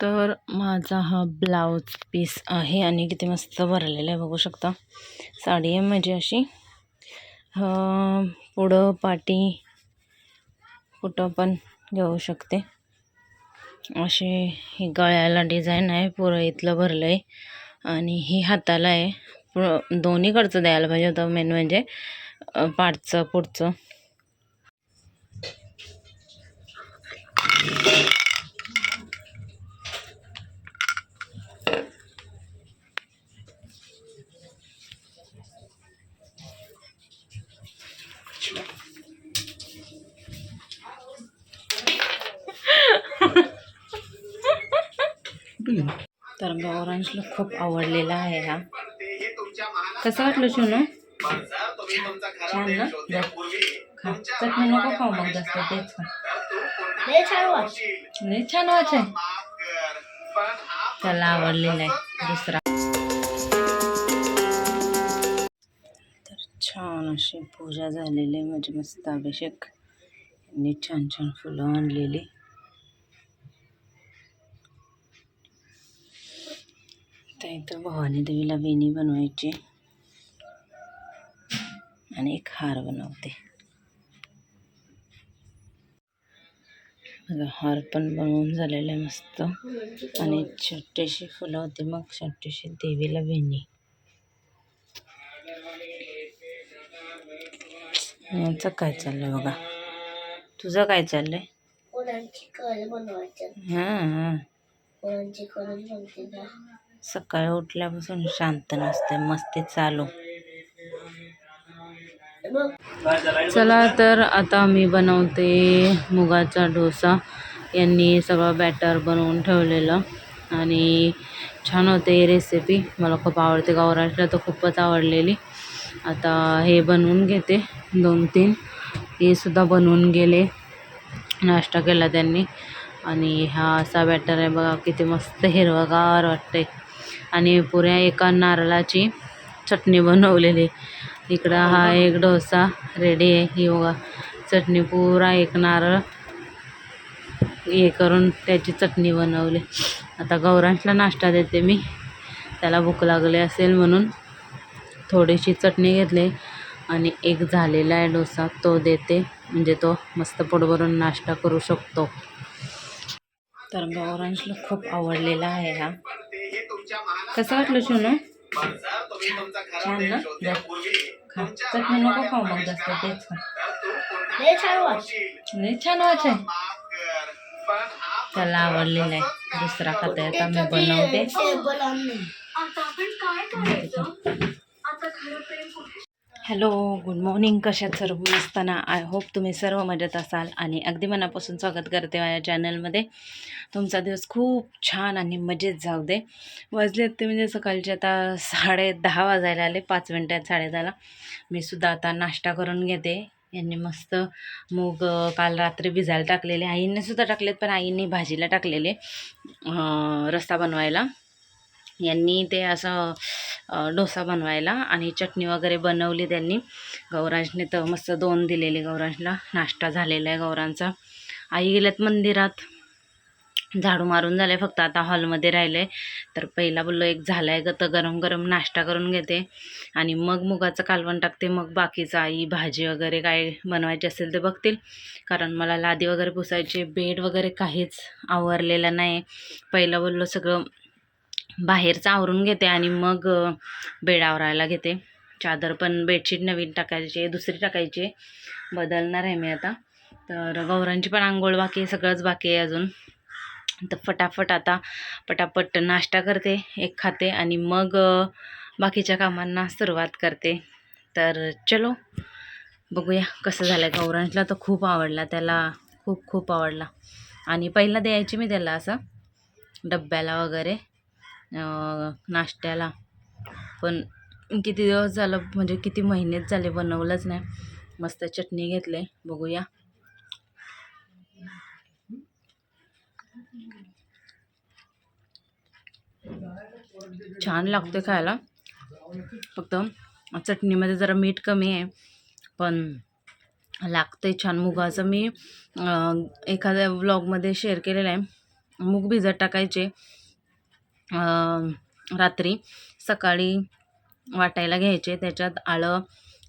तर माझा हा ब्लाऊज पीस आहे आणि किती मस्त भरलेला आहे बघू शकता. साडी आहे माझी अशी. पुढं पाटी कुठं पण घेऊ शकते. असे ही गळ्याला डिझाईन आहे पुरं इथलं भरलं आहे आणि ही हाताला आहे. पुढं दोन्हीकडचं द्यायला पाहिजे होतं मेन म्हणजे पाठचं पुढचं. तर गौरांशला खूप आवडलेला आहे हा. कसं वाटलं शिवणं छान ना. खा चटणी नको खाऊ मग जास्त तेच खा. लय छान वाच आहे. त्याला आवडलेला आहे. दुसरा. तर छान अशी पूजा झालेली आहे. म्हणजे मस्त अभिषेक. यांनी छान छान फुलं आणलेली. तर इथं भवानी देवीला वेणी बनवायची. आणि एक हार बनवते. बघा हार पण बनवून झालेला आहे मस्त. आणि छोटीशी फुलं होती मग छोटीशी देवीला वेणी. यांचं काय चाललंय बघा? तुझं काय चाललंय? बनवायचं? हां सकाळी उठल्यापासून शांत नसते मस्ती चालू. चला तर आता मी बनवते मुगाचा डोसा. यांनी सगळं बॅटर बनवून ठेवलेलं. आणि छान होते ही रेसिपी मला खूप आवडते. गावराजला तर खूपच आवडलेली. आता हे बनवून घेते. दोन तीन. हे सुद्धा बनवून गेले. नाश्ता केला त्यांनी. आणि हा असा बॅटर आहे बघा किती मस्त हिरवगार वाटते आणि पुऱ्या एका नारळाची चटणी बनवलेली. इकडं हा एक डोसा रेडी आहे. ही बघा चटणी पुरा एक नारळ हे करून त्याची चटणी बनवली. आता गौरांशला नाश्ता देते मी. त्याला भूक लागली असेल म्हणून थोडीशी चटणी घेतली आणि एक झालेला आहे डोसा. तो देते म्हणजे तो मस्त पोटभरून नाश्ता करू शकतो. तर गौरांशला खूप आवडलेला आहे हा. कसं वाटलं शिवणं छान ना. खा चटणी नको खाऊ मग जास्त तेच खा. लय छान वाच. आहे. त्याला आवडलेला आहे. दुसरा खाता आता मी बनवते. Hello good morning. कशात सर्व असताना आय होप तुम्ही सर्व मजेत असाल आणि अगदी मनापासून स्वागत करते माझ्या चॅनलमध्ये. तुमचा दिवस खूप छान आणि मजेत जाऊ दे. वाजले ते म्हणजे सकाळचे आता साडे दहा वाजायला आले पाच मिनटात साडेदहाला मी सुद्धा आता नाश्ता करून घेते. यांनी मस्त मूग काल रात्री भिजायला टाकलेले. आईने सुद्धा टाकलेत पण आईने भाजीला टाकलेले रस्ता रस्सा बनवायला. यांनी ते असं डोसा बनवायला आणि चटणी वगैरे बनवली त्यांनी. गौरांशने तर मस्त दोन दिलेले गौरांशला. नाश्ता झालेला आहे गौरांचा. आई गेल्यात मंदिरात. झाडू मारून झालं आहे फक्त. आता हॉलमध्ये राहिलं आहे तर पहिला बोललो एक झाला आहे ग तर गरम गरम नाश्ता करून घेते. आणि मग मुगाचं कालवण टाकते. मग बाकीचं आई भाजी वगैरे काय बनवायची असेल ते बघतील. कारण मला लादी वगैरे पुसायची बेड वगैरे काहीच आवरलेलं नाही. पहिलं बोललो सगळं बाहेरचं आवरून घेते आणि मग बेड आवरायला घेते. चादर पण बेडशीट नवीन टाकायची आहे दुसरी टाकायची. आहे बदलणार आहे मी आता. तर गौरांची पण आंघोळ बाकी आहे सगळंच बाकी आहे अजून. तर फटाफट आता पटापट नाश्ता करते एक खाते आणि मग बाकीच्या कामांना सुरुवात करते. तर चलो बघूया कसं झालं आहे गौरांशला तर खूप आवडला त्याला खूप खूप आवडला. आणि पहिला द्यायची मी त्याला असं डब्याला वगैरे. नाश्त्याला. पण किती दिवस झालं म्हणजे किती महिनेच झाले बनवलंच नाही. मस्त चटणी घेतले बघूया. छान लागते खायला. फक्त चटणीमध्ये जरा मीठ कमी आहे पण लागते छान. मुगाचं मी एखाद्या व्लॉगमध्ये शेअर केलेलं आहे. मूग भिजत टाकायचे. रात्री सकाळी वाटायला घ्यायचे. त्याच्यात आलं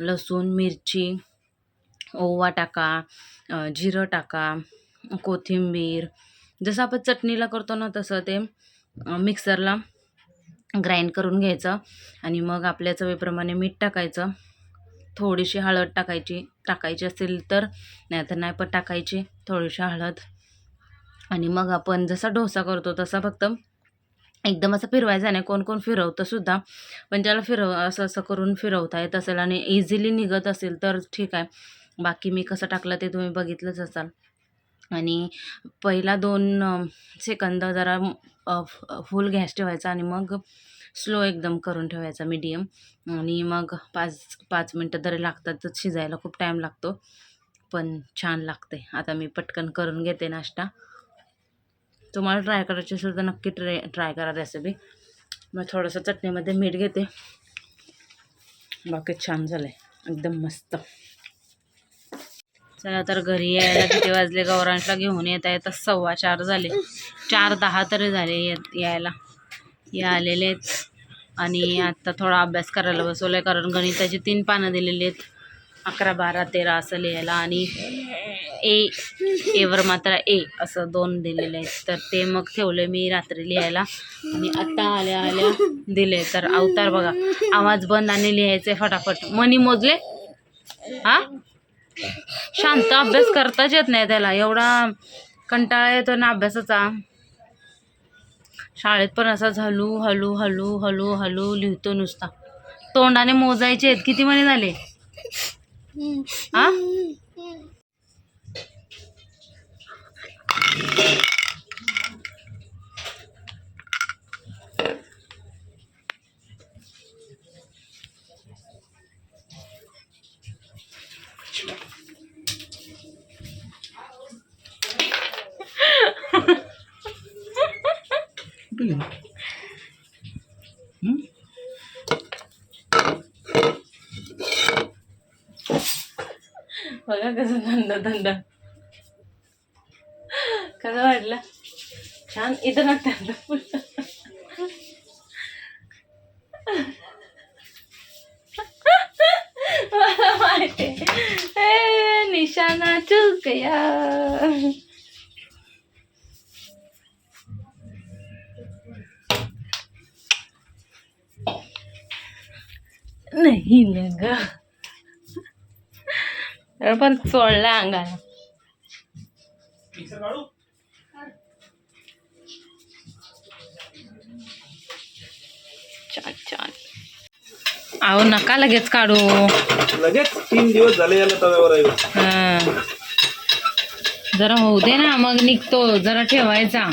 लसूण मिरची ओवा टाका जिरं टाका कोथिंबीर. जसं आपण चटणीला करतो ना तसं ते मिक्सरला ग्राइंड करून घ्यायचं आणि मग आपल्या चवीप्रमाणे मीठ टाकायचं. थोडीशी हळद टाकायची टाकायची असेल तर नाही तर नाही पण टाकायची थोडीशी हळद. आणि मग आपण जसा डोसा करतो तसा फक्त एकदम असं फिरवायचं नाही. कोण कोण फिरवतं सुद्धा. पण ज्याला फिरव असं असं करून फिरवता येत असेल आणि इझिली निघत असेल तर ठीक आहे. बाकी मी कसं टाकलं ते तुम्ही बघितलंच असाल. आणि पहिला दोन सेकंद जरा फुल गॅस ठेवायचा आणि मग स्लो एकदम करून ठेवायचा मीडियम आणि मग पाच पाच मिनटं तरी लागतातच शिजायला खूप टाईम लागतो. पण छान लागते आता मी पटकन करून घेते नाश्ता. तुम्हाला ट्राय करायची असेल तर नक्की ट्राय ट्राय करा रेसिपी मग थोडंसं चटणीमध्ये मीठ घेते. बाकी छान झालं आहे एकदम मस्त. चला तर घरी यायला किती वाजले? गौरांशला घेऊन येता येता सव्वा चार झाले. चार दहा तरी झाले येत यायला. या आलेले आहेत. आणि आत्ता थोडा अभ्यास करायला बसवलं आहे कारण गणिताची तीन पानं दिलेली आहेत. अकरा बारा तेरा असं लिहायला आणि ए एवर मात्र ए असं दोन दिलेले आहेत. तर ते मग ठेवले मी रात्री लिहायला. आणि आत्ता आल्या आल्या दिले. तर अवतार बघा. आवाज बंद आणि लिहायचे फटाफट. मनी मोजले? हा? शांत अभ्यास करताच येत नाही त्याला. एवढा कंटाळा येतो ना अभ्यासाचा. शाळेत पण असा हलू हलू हलू हलू हलू लिहितो नुसता. तोंडाने मोजायचे आहेत. किती महिने झाले? हा बघा कसं थंड थंड कसं वाटलं छान इथं ना थंड मला माहिती ए, निशाणा चुक गया नाही लगा तर पण चोळला अंगाला. छान छान अहो नका लगेच काढू. लगेच तीन दिवस झाले याला तव्यावर आहे. हा. जरा होऊ दे ना मग निघतो. जरा ठेवायचा.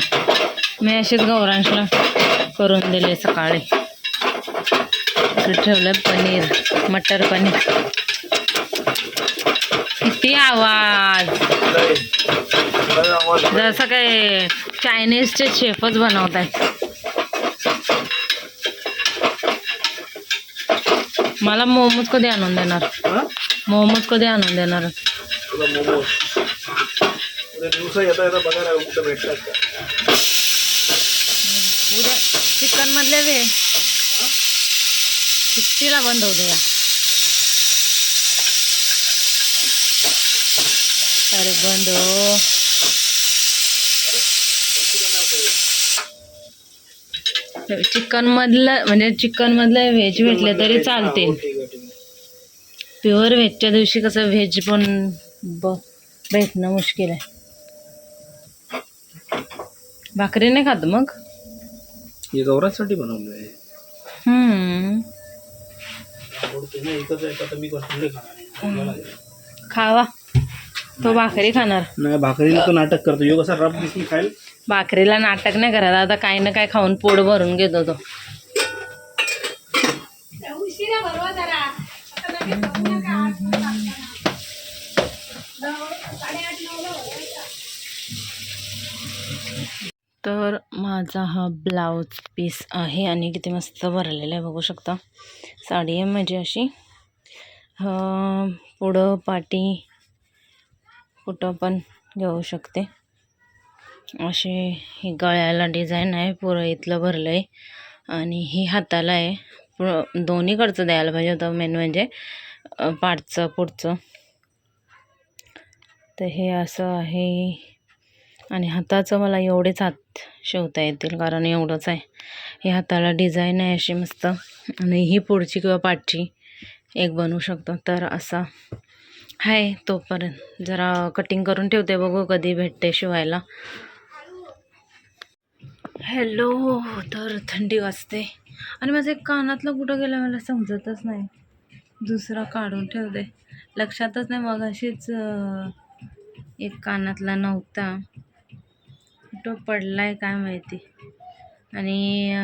मी असेच गौरांशला करून दिले सकाळी. ठेवलं पनीर मटर पनीर. किती आवाज. जसं काय चायनीजचे शेफच बनवत आहे मला मोमोज कधी आणून देणार? मोमोज कधी आणून देणार? उद्या चिकन मधले वे सुट्टीला बंद होऊ द्या. अरे बंद हो। चिकन मधलं म्हणजे चिकन मधलं व्हेज भेटले तरी आहे प्युअर व्हेजच्या दिवशी कसं व्हेज पण भेटणं मुश्किल आहे. भाकरी नाही खात मग? हे गौरासाठी बनवलं आहे हम्म. आवडते ना एकच आहे आता मी कसं खाणार. आहे. खावा. तो भाकरी खाणार. नाही भाकरीला तो नाटक करतो. यो कसा रब दिसून खाईल? भाकरीला नाटक नाही करत. आता काही ना काय खाऊन पोट भरून घेतो तो. तर माझा हा ब्लाऊज पीस आहे आणि किती मस्त भरलेला आहे बघू शकता. साडी आहे माझी अशी. अं, पुढं पाटी कुठं पण घेऊ शकते. असे ही गळ्याला डिझाईन आहे पुरं इथलं भरलं आहे आणि ही हाताला आहे. पुरं दोन्हीकडचं द्यायला पाहिजे होतं मेन म्हणजे पाठचं पुढचं. तर हे असं आहे. आणि हाताचं मला एवढेच हात शिवता येतील कारण एवढंच आहे. हे हाताला डिझाईन आहे अशी मस्त. आणि ही पुढची किंवा पाठची एक बनवू शकतो. तर असा आहे तोपर्यंत जरा कटिंग करून ठेवते बघू कधी भेटते शिवायला. हॅलो तर थंडी वाजते. आणि माझं एक कानातलं कुठं गेलं मला समजतच नाही. दुसरा काढून ठेवते. लक्षातच नाही मग अशीच एक कानातला नव्हता. कुठं आहे काय माहिती. आणि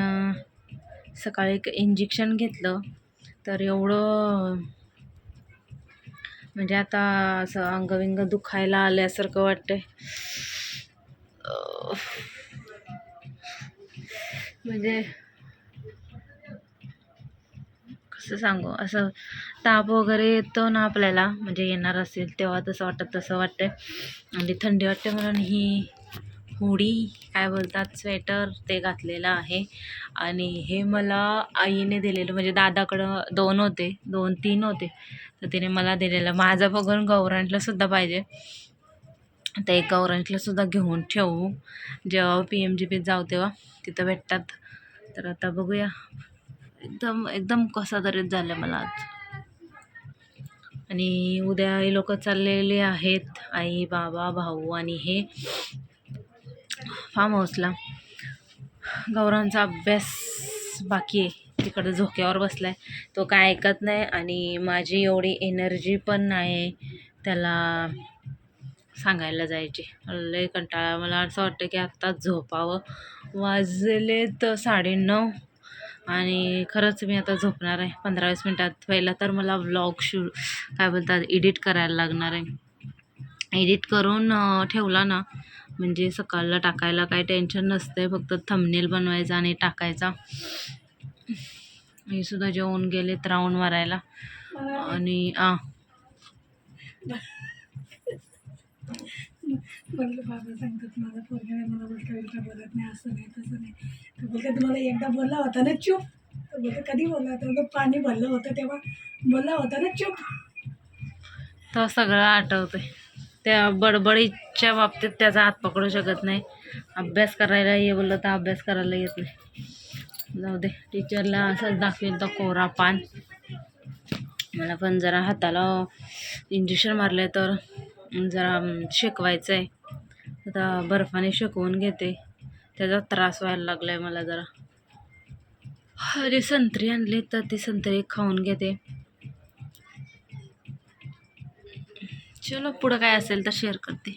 सकाळी एक इंजेक्शन घेतलं. तर एवढं म्हणजे आता असं अंगविंग दुखायला आल्यासारखं वाटतंय. म्हणजे कसं सांगू? असं ताप वगैरे येतो ना आपल्याला म्हणजे येणार असेल तेव्हा तसं वाटत तसं वाटतंय. आणि थंडी वाटते म्हणून ही हुडी काय बोलतात स्वेटर ते घातलेलं आहे. आणि हे मला आईने दिलेलं म्हणजे दादाकडं दोन होते दोन तीन होते. तर तिने मला दिलेलं. माझं बघून गौरांटलासुद्धा पाहिजे. तर एक गौरांटलासुद्धा घेऊन ठेवू. जेव्हा पी एम जी पीत जाऊ तेव्हा. तिथं भेटतात. तर आता बघूया. एकदम एकदम कसा तरीच झालं मला आज. आणि उद्या हे लोक चाललेले आहेत. आई बाबा भाऊ आणि हे फार्म हाऊसला गौरांचा अभ्यास बाकी आहे. तिकडं झोक्यावर बसलाय. तो काय ऐकत नाही आणि माझी एवढी एनर्जी पण नाही त्याला सांगायला जायची. लय कंटाळा. मला असं वाटतं की आत्ताच झोपावं. वाजले तर साडेनऊ आणि खरंच मी आता झोपणार आहे. पंधरा वीस मिनटात. पहिला तर मला व्लॉग शू काय बोलतात एडिट करायला लागणार आहे. एडिट करून ठेवला ना म्हणजे सकाळला टाकायला काही टेन्शन नसतं फक्त थंबनेल बनवायचा आणि टाकायचा. मी सुद्धा जेवून गेलेत राऊंड मारायला. आणि आ. म्हणलं बाबा सांगतात माझा पोरगा आहे, मला बोलतो एकदा बोलत नाही असं नाही तसं नाही. तर बोलते तुम्हाला एकदा बोलला होता ना चूप? तर बोलते कधी बोलला होता? तर पाणी भरलं होतं तेव्हा बोलला होता ना चूप? तो सगळं आठवतंय. त्या बडबडीच्या बाबतीत त्याचा हात पकडू शकत नाही. अभ्यास करायला ये बोललं तर अभ्यास करायला येत नाही. जाऊ दे टीचरला असंच दाखवेल तर कोरा पान. मला पण जरा हाताला इंजेक्शन मारलं आहे तर जरा शेकवायचं आहे आता बर्फाने शेकवून घेते. त्याचा त्रास व्हायला लागला आहे मला जरा. अरे संत्री आणली तर ती संत्री खाऊन घेते. चलो पुढं काय असेल तर शेअर करते.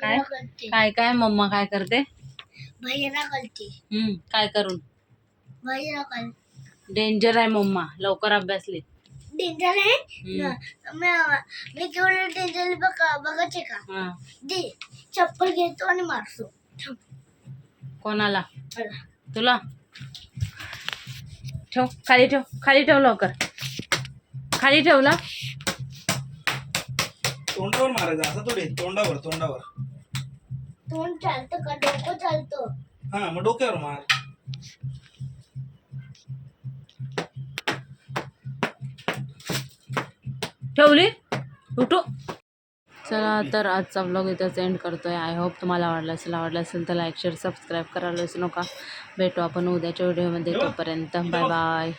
काय? काय काय? मम्मा काय करते? करते हम्म काय करून? डेंजर आहे मम्मा. लवकर अभ्यासले डेंजर आहे? मी केवढं डेंजर बघा बघायचे का? हा. दे चप्पल घेतो आणि मारतो. कोणाला. तुला? ठेव. खाली ठेव. खाली ठेव लवकर. खाली ठेवला? तोंडावर मारायचं. असं थोडी तोंडावर तोंडावर. तोंड चालतं का? डोकं चालतं. हा मग डोक्यावर मार. ठेवली? उठू. चला तर आजचा ब्लॉग इथंच एंड करतोय. आय होप तुम्हाला आवडला असेल आवडला असेल तर लाईक शेअर सबस्क्राईब करायला विसरू नका. भेटू आपण उद्याच्या व्हिडिओमध्ये तोपर्यंत बाय बाय